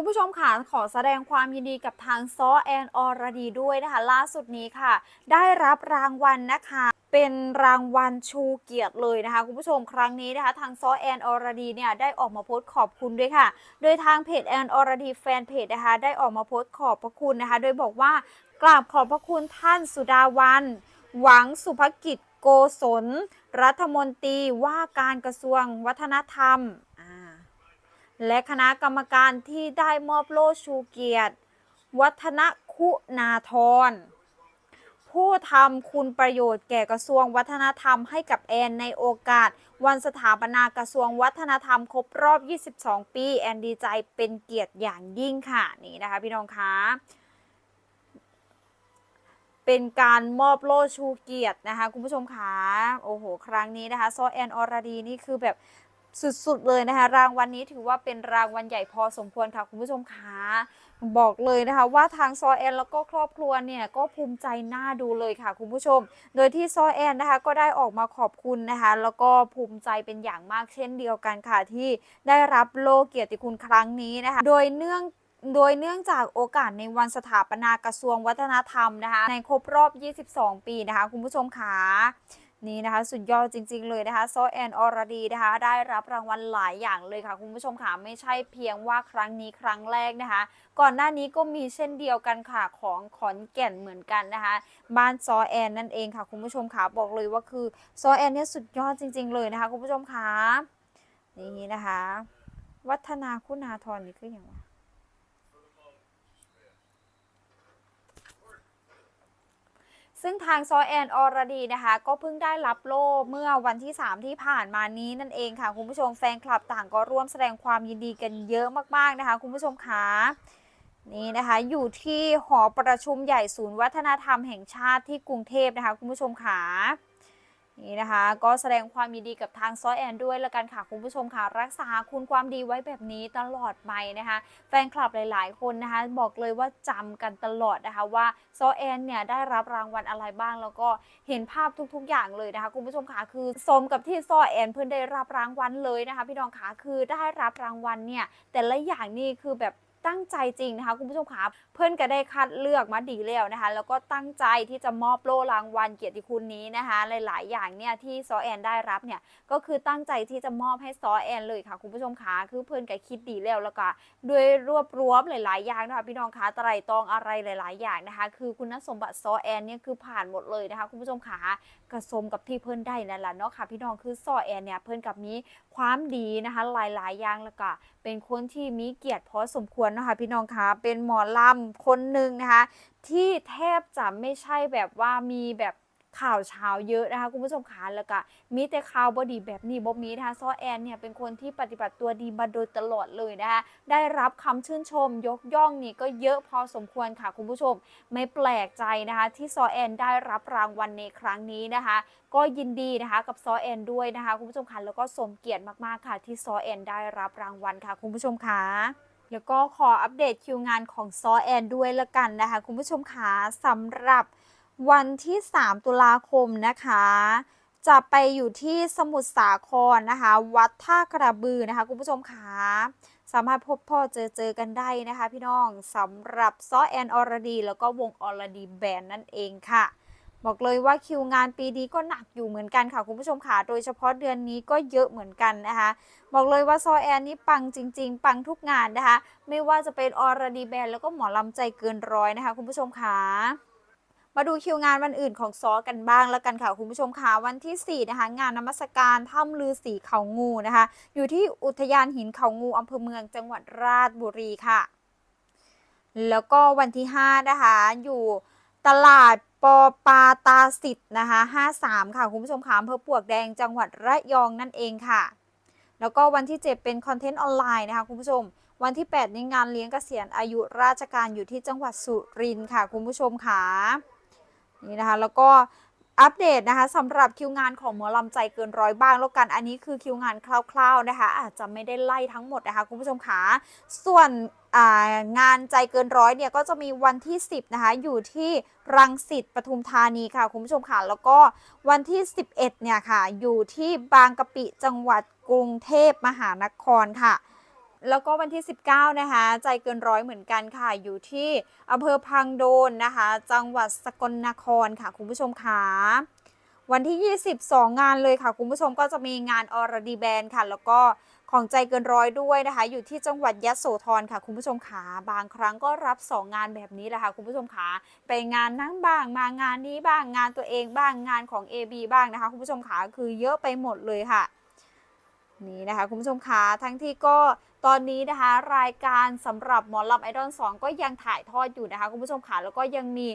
คุณผู้ชมค่ะขอแสดงความยินดีกับทางซอแอนอรดีด้วยนะคะ ล่าสุดนี้ค่ะ ได้รับรางวัลนะคะเป็นรางวัลชูเกียรติเลยนะคะ คุณผู้ชมครั้งนี้นะคะ ทางซอแอนอรดีเนี่ยได้ออกมาโพสต์ขอบคุณด้วยค่ะ โดยทางเพจแอนอรดีแฟนเพจนะคะได้ออกมาโพสต์ขอบพระคุณนะคะ โดยบอกว่ากราบขอบพระคุณท่านสุดาวันหวังสุภกิจโกศล รัฐมนตรีว่าการกระทรวงวัฒนธรรม และคณะกรรมการที่ได้มอบโล่ชูเกียรติ วัฒนคุณาธรผู้ทำคุณประโยชน์แก่กระทรวงวัฒนธรรมให้กับแอนในโอกาส วันสถาปนากระทรวงวัฒนธรรมครบรอบ 22 ปี แอนดีใจเป็นเกียรติอย่างยิ่งค่ะนี่นะคะพี่น้องคะเป็นการมอบโล่ชูเกียรตินะคะ คุณผู้ชมคะโอ้โห ครั้งนี้นะคะซอแอนอรดีนี่คือแบบ สุดๆเลยนะคะ รางวัลนนี้ถือว่าเป็นรางวัลใหญ่พอสมควรค่ะ คุณผู้ชมคะบอกเลยนะคะว่าทางซอแอนแล้วก็ครอบครัวเนี่ยก็ภูมิใจน่าดูเลยค่ะคุณผู้ชม โดยที่ซอแอนนะคะก็ได้ออกมาขอบคุณนะคะแล้วก็ภูมิใจเป็นอย่างมากเช่นเดียวกันค่ะที่ได้รับโล่เกียรติคุณครั้งนี้นะคะ โดยเนื่องโดยเนื่องจากโอกาสในวันสถาปนากระทรวงวัฒนธรรมนะคะในครบรอบ 22 ปีนะคะคุณผู้ชมคะ นี่นะคะสุดยอดจริง ๆ เลยนะคะซอแอนอรดีนะคะได้รับรางวัลหลายอย่างเลยค่ะ คุณผู้ชมค่ะไม่ใช่เพียงว่าครั้งนี้ครั้งแรกนะคะ ก่อนหน้านี้ก็มีเช่นเดียวกันค่ะของขอนแก่นเหมือนกันนะคะบ้านซอแอนนั่นเองค่ะ คุณผู้ชมค่ะบอกเลยว่าคือซอแอนเนี่ยสุดยอดจริง ๆ เลยนะคะ คุณผู้ชมค่ะนี่นะคะ วัฒนาคุณาธรนี่คืออย่างไร ซึ่งทางซอแอนอรดีนะคะ ก็เพิ่งได้รับโล่เมื่อวันที่ 3 ที่ผ่านมานี้นั่นเองค่ะ คุณผู้ชมแฟนคลับต่างก็ร่วมแสดงความยินดีกันเยอะมากๆนะคะ คุณผู้ชมคะนี่นะคะ อยู่ที่หอประชุมใหญ่ศูนย์วัฒนธรรมแห่งชาติที่กรุงเทพนะคะ คุณผู้ชมคะ นี่นะคะ ก็แสดงความยินดีกับทางซอแอนด้วยละกันค่ะคุณผู้ชมค่ะ รักษาคุณความดีไว้แบบนี้ตลอดไปนะคะ แฟนคลับหลาย ๆ คนนะคะ บอกเลยว่าจำกันตลอดนะคะว่าซอแอนเนี่ยได้รับรางวัลอะไรบ้าง แล้วก็เห็นภาพทุก ๆ อย่างเลยนะคะคุณผู้ชมค่ะคือสมกับที่ซอแอนเพื่อนได้รับรางวัลเลยนะคะ พี่น้องค่ะคือได้รับรางวัลเนี่ยแต่ละอย่างนี่คือแบบ ตั้งใจจริงนะคะคุณผู้ชมค่ะเพื่อนก็ได้คัดเลือกมาดีแล้วนะคะ แล้วก็ตั้งใจที่จะมอบโล่รางวัลเกียรติคุณนี้นะคะ หลาย ๆ อย่างเนี่ยที่ซอแอนได้รับเนี่ยก็คือตั้งใจที่จะมอบให้ซอแอนเลยค่ะคุณผู้ชมคะคือเพื่อนก็คิดดีแล้วแล้วก็ด้วยรวบรวมหลาย ๆ อย่างนะคะพี่น้องคะไตรตรองอะไรหลาย ๆ อย่างนะคะ คือคุณสมบัติซอแอนเนี่ยคือผ่านหมดเลยนะคะคุณผู้ชมคะกระสมกับที่เพื่อนได้นั่นแหละเนาะค่ะพี่น้องคือซอแอนเนี่ยเพื่อนกับมี ความดีนะคะหลายๆ อย่างแล้วก็เป็นคนที่มีเกียรติพอสมควรนะคะพี่น้องคะเป็นหมอลำคนหนึ่งนะคะที่แทบจะไม่ใช่แบบว่ามีแบบ ข่าวเช้าเยอะนะคะคุณผู้ชมคะแล้วก็มีแต่ข่าวบอดีแบบนี้บ่มีนะคะซอแอนเนี่ยเป็นคนที่ปฏิบัติตัวดีมาโดยตลอดเลยนะคะได้รับคำชื่นชมยกย่องนี่ก็เยอะพอสมควรค่ะคุณผู้ชม ไม่แปลกใจนะคะที่ซอแอนได้รับรางวัลในครั้งนี้นะคะ ก็ยินดีนะคะกับซอแอนด้วยนะคะคุณผู้ชมคะแล้วก็สมเกียรติมากๆค่ะ ที่ซอแอนได้รับรางวัลค่ะ คุณผู้ชมคะแล้วก็ขออัปเดตคิวงานของซอแอนด้วยละกันนะคะ คุณผู้ชมคะสำหรับ วันที่ 3 ตุลาคมนะคะ จะไปอยู่ที่สมุทรสาครนะคะ วัดท่ากระบือนะคะ คุณผู้ชมคะสามารถพบพ่อเจอเจอกันได้นะคะ พี่น้องสำหรับซอแอนอรดี แล้วก็วงอรดีแบนนั่นเองค่ะ บอกเลยว่าคิวงานปีนี้ก็หนักอยู่เหมือนกันค่ะ คุณผู้ชมค่ะโดยเฉพาะเดือนนี้ก็เยอะเหมือนกันนะคะ บอกเลยว่าซอแอนนี่ปังจริง ๆ ปังทุกงานนะคะ ไม่ว่าจะเป็นอรดีแบนแล้วก็หมอลำใจเกินร้อยนะคะ คุณผู้ชมค่ะ มาดูคิวงานวันอื่นของซอกันบ้างแล้วกันค่ะคุณผู้ชมค่ะวันที่ 4 นะคะ งานนมัสการถ้ำลือสีเขางูนะคะ อยู่ที่อุทยานหินเขางูอำเภอเมืองจังหวัดราชบุรีค่ะ แล้วก็วันที่ 5 นะคะ อยู่ตลาดปอปาตาสิทธ์นะคะ53 ค่ะคุณผู้ชมค่ะอำเภอปวกแดงจังหวัดระยองนั่นเองค่ะ แล้วก็วันที่ 7 เป็นคอนเทนต์ออนไลน์นะคะคุณผู้ชม วันที่8นี้งานเลี้ยงเกษียณอายุราชการอยู่ที่จังหวัดสุรินทร์ค่ะคุณผู้ชมค่ะ นี่นะคะ แล้วก็อัปเดตนะคะสำหรับคิวงานของหมอลำใจเกินร้อยบ้างแล้วกันอันนี้คือคิวงานคร่าวๆนะคะ อาจจะไม่ได้ไล่ทั้งหมดนะคะคุณผู้ชมค่ะส่วนงานใจเกินร้อยเนี่ยก็จะมีวันที่ 10นะคะอยู่ที่รังสิตปทุมธานีค่ะคุณผู้ชมค่ะแล้วก็วันที่ 11เนี่ยค่ะอยู่ที่บางกะปิจังหวัดกรุงเทพมหานครค่ะ แล้วก็วันที่ 19 นะคะ ใจเกินร้อยเหมือนกันค่ะ อยู่ที่อำเภอพังโดนนะคะ จังหวัดสกลนครค่ะ คุณผู้ชมค่ะวันที่ 22 งานเลยค่ะ คุณผู้ชมก็จะมีงานอรดีแบนค่ะ แล้วก็ของใจเกินร้อยด้วยนะคะ อยู่ที่จังหวัดยะโสธรค่ะ คุณผู้ชมขาบางครั้งก็รับ 2 งานแบบนี้แหละค่ะ คุณผู้ชมขาไปงานนั่งบ้าง มางานนี้บ้างงานตัวเองบ้างงานของ AB บ้างนะคะ คุณผู้ชมขาคือเยอะไปหมดเลยค่ะ นี่นะคะคุณผู้ชมคะทั้งที่ก็ตอนนี้นะคะรายการสำหรับหมอลำไอดอล2ก็ยังถ่ายทอดอยู่นะคะคุณผู้ชมคะแล้วก็ยังมี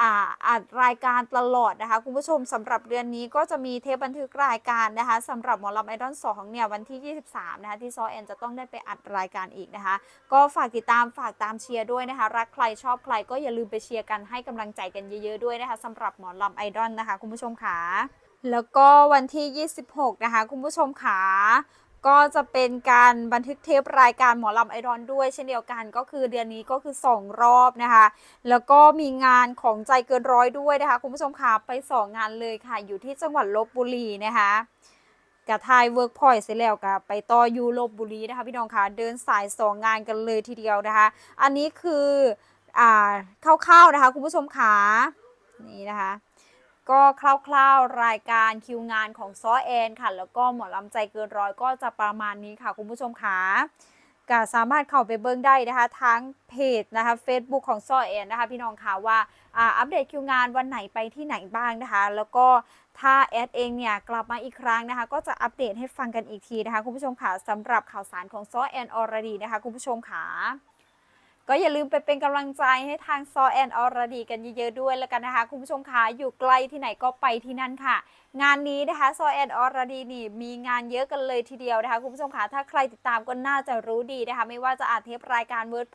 อ่าอัดรายการตลอดนะคะคุณผู้ชมสำหรับเดือนนี้ก็จะมีเทปบันทึกรายการนะคะสำหรับหมอลำไอดอล2เนี่ยวันที่ 23นะคะที่ซอแอนจะต้องได้ไปอัดรายการอีกนะคะ ก็ฝากติดตามฝากตามเชียร์ด้วยนะคะรักใครชอบใครก็อย่าลืมไปเชียร์กันให้กำลังใจกันเยอะๆด้วยนะคะสำหรับหมอลำไอดอลนะคะคุณผู้ชมค่ะ แล้วก็วันที่ 26 นะคะ คุณผู้ชมค่ะก็จะเป็นการบันทึกเทปรายการหมอลำไอดอลด้วยเช่นเดียวกันก็คือเดือนนี้ก็คือ 2 รอบนะคะ แล้วก็มีงานของใจเกินร้อยด้วยนะคะ คุณผู้ชมค่ะไป 2 งานเลยค่ะ อยู่ที่จังหวัดลบบุรีนะคะกับทายเวิร์กพอยต์เสร็จแล้วกับไปต่ออยูลบบุรีนะคะพี่น้องค่ะเดินสาย 2 งานกันเลยทีเดียวนะคะ อันนี้คืออ่าคร่าวๆนะคะ คุณผู้ชมค่ะนี่นะคะ ก็คร่าวๆรายการคิวงานของซอแอนค่ะ แล้วก็หมอลำใจเกินร้อยก็จะประมาณนี้ค่ะ คุณผู้ชมค่ะก็สามารถเข้าไปเบิ้งได้นะคะทั้งเพจนะคะ Facebook ของซอแอนนะคะพี่น้องค่ะว่าอัปเดตคิวงานวันไหนไปที่ไหนบ้างนะคะ แล้วก็ถ้าแอดเองเนี่ยกลับมาอีกครั้งนะคะ ก็จะอัปเดตให้ฟังกันอีกทีนะคะ คุณผู้ชมค่ะสำหรับข่าวสารของซอแอนอรดีนะคะ คุณผู้ชมค่ะ ก็อย่าลืมไปเป็นกำลังใจให้ทางซอแอนออรดีกันเยอะๆด้วยแล้วกันนะคะ คุณผู้ชมคะอยู่ไกลที่ไหนก็ไปที่นั่นค่ะ งานนี้นะคะซอแอนออรดีนี่มีงานเยอะกันเลยทีเดียวนะคะ คุณผู้ชมคะถ้าใครติดตามก็น่าจะรู้ดีนะคะ ไม่ว่าจะอาจเทปรายการเวิร์ด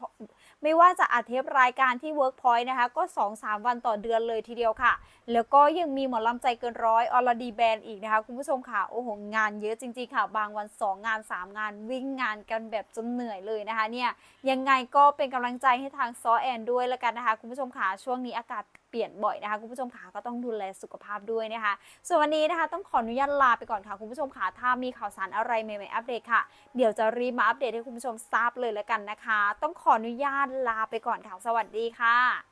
ไม่ว่าจะอัดเทปรายการที่ Workpoint นะคะ ก็ 2-3 วันต่อเดือนเลยทีเดียวค่ะ แล้วก็ยังมีหมอลำใจเกินร้อยอลดีแบนอีกนะคะ คุณผู้ชมค่ะ โอ้โห งานเยอะจริงๆค่ะ บางวัน 2 งาน 3 งานวิ่งงานกันแบบจนเหนื่อยเลยนะคะเนี่ยยังไงก็เป็นกำลังใจให้ทางซอแอนด้วยแล้วกันนะคะ คุณผู้ชมค่ะช่วงนี้อากาศ เปลี่ยนบ่อยนะคะคุณผู้ชมขาก็ต้องดูแลสุขภาพด้วยนะคะ ส่วนวันนี้นะคะต้องขออนุญาตลาไปก่อนค่ะคุณผู้ชมขาถ้ามีข่าวสารอะไรใหม่ๆอัปเดตค่ะ เดี๋ยวจะรีบมาอัปเดตให้คุณผู้ชมทราบเลยแล้วกันนะคะ ต้องขออนุญาตลาไปก่อนค่ะสวัสดีค่ะ